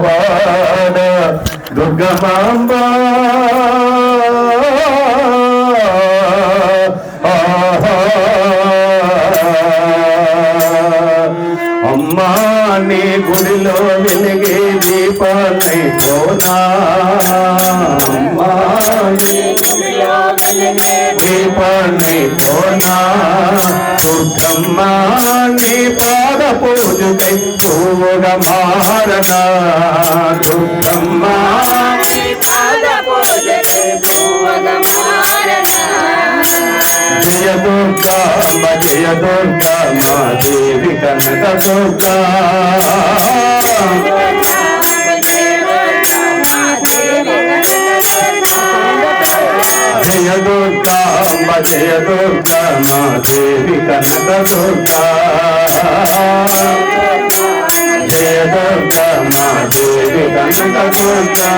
విజయవాడ దుర్గమాంబ అమ్మా నీ గుడిలో వెలిగే దీపాన్ని పోనా అమ్మా నీ దీపాన్ని పోనా దుర్గమ్మ నీ పాద పూజకై పూగా మారనా? దుర్గమ్మ జయ దుర్గా జయ దుర్గా దేవి కనక దుర్గా. జయ దుర్గా జయ దుర్గా మా దేవి కనక దుర్గా జయ దుర్గా మా దేవి కనక దుర్గా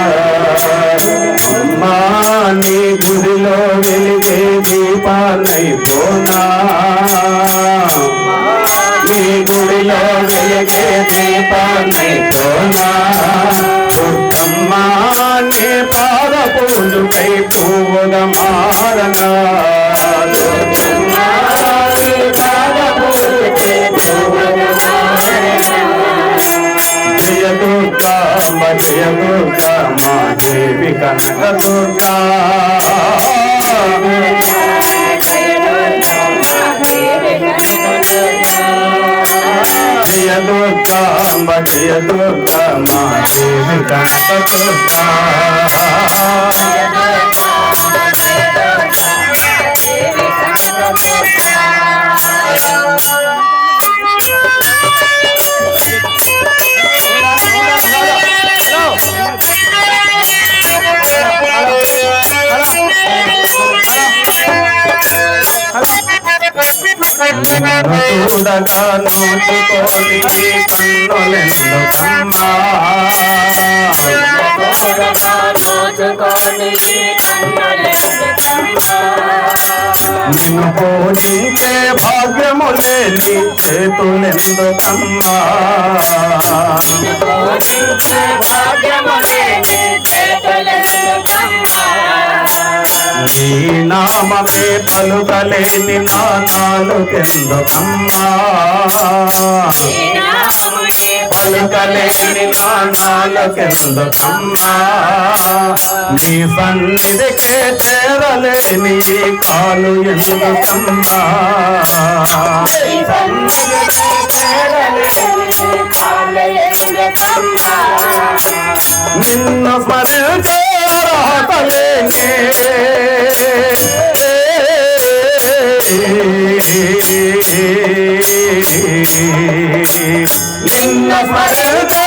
అమ్మా నీ గుడిలో వెలిగే దీపాలై పోనా. నీ గుడిలో వెలిగే దీపాలై పోనా. దుర్గమ్మ నీ పాద పూజకై పూగా మారనా దుర్గమ్మ నీ పాద పూజకై పూగా జయ దుర్గా జయ దుర్గా మా దేవి కనక దుర్గా జయ దుర్గా జయ దుర్గా మా దేవి కనక దుర్గా ఉండగా నోచుకోని కన్నులెందుకమ్మా నిన్ను పూజించే భాగ్యము లేని చేతులెందుకమ్మా? నీ నామమే పలుకలేని నానాలుకెందుకమ్మా పలుకలేని నానాలుకెందుకమ్మా నీ సన్నిధికే చేరలేని కాలు నిన్ను స్మరించే రాతలేనే నిన్న స్మరించే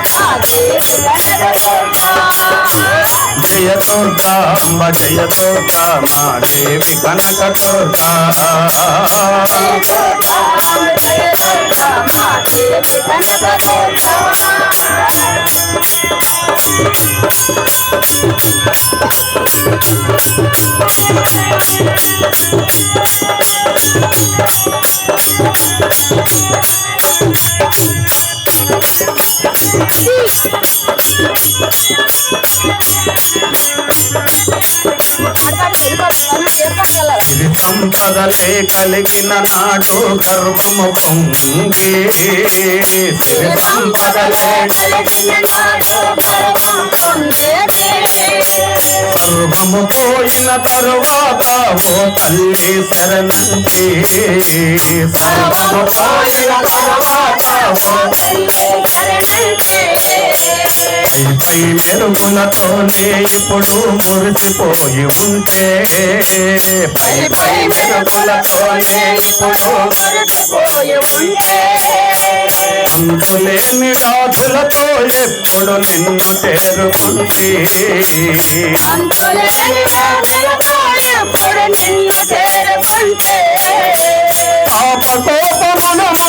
జయ దుర్గాంబ జయ దుర్గా మా దేవి కనక దుర్గా আর ఇది సంపదలే కలిగిన నాడు గర్వము పొంగి సిరి సంపదలే సర్వము పోయిన తరువాత ఓ తల్లి శరణి సర్వము పోయిన తరువాత ఓ పై పై మెరుగులతోనే ఇప్పుడు మురిసిపోయి ఉంటే పై పై మెరుగులతోనే ఇప్పుడు పోయి ఉంటే. అంతులేని వ్యాధులతో ఎప్పుడు నిన్ను చేరుకుంటే. అంతులేని వ్యాధులతో ఎప్పుడు నిన్ను చేరుకుంటే. పాప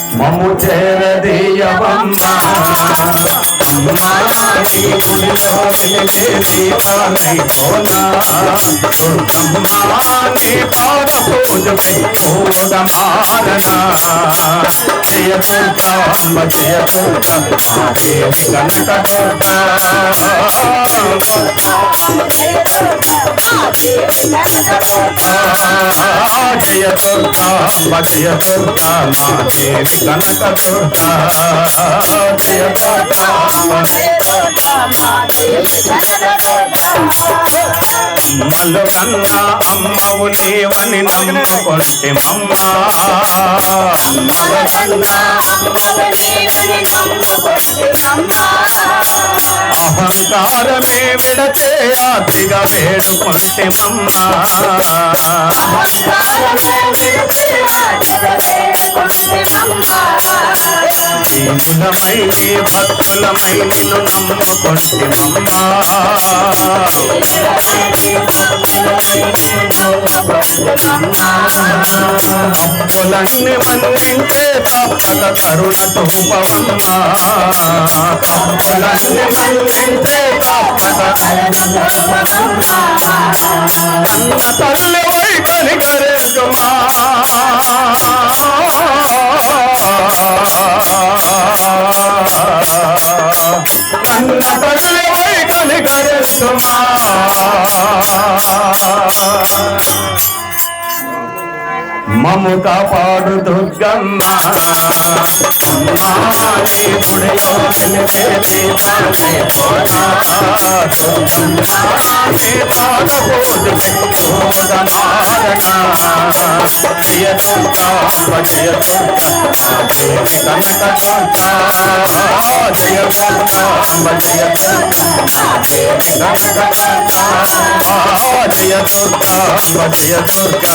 మునిగిపోతే మము చేరదీయవమ్మా అమ్మా జయ జయ దుర్గా జయ జయ దుర్గా మా దేవి కనక దుర్గా అమ్మలు కన్నా అమ్మవు లేవని నమ్ముకొంటి మమ్మ? అమ్మలు అహంకారమే విడచే ఆదిగా వేడుకొంటి మమ్మ. దీనులమై నీ భక్తులమై నిన్ను నమ్ముకొంటి మమ్మ అప్పులన్నీ మన్నించే తప్పక కరుణ చూపవమ్మా. అప్పులన్నీ మన్నించే తప్పక అన్న తల్లి heart మము కాపాడు దుర్గమ్మ. అమ్మా నీ గుడిలో వెలిగేది తానే పోనా దుర్గమ్మ నీ పాద జయ జయ దుర్గా దుర్గా జయ జయ దుర్గా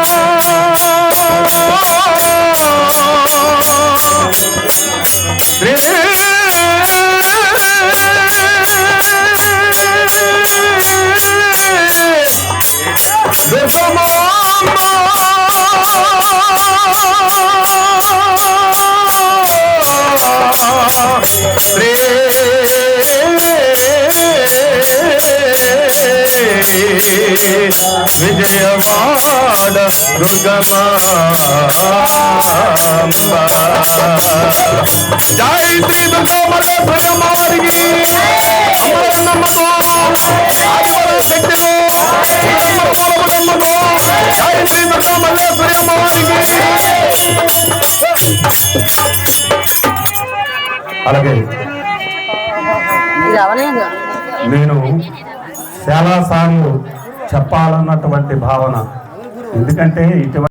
విజయవాడ దుర్గమాంబ జై శ్రీ దుర్గమల స్వయమారికి నమ్మకం శక్తిలో నమ్మకం అలాగే నేను చాలా సార్లు చెప్పాలన్నటువంటి భావన. ఎందుకంటే ఇటువంటి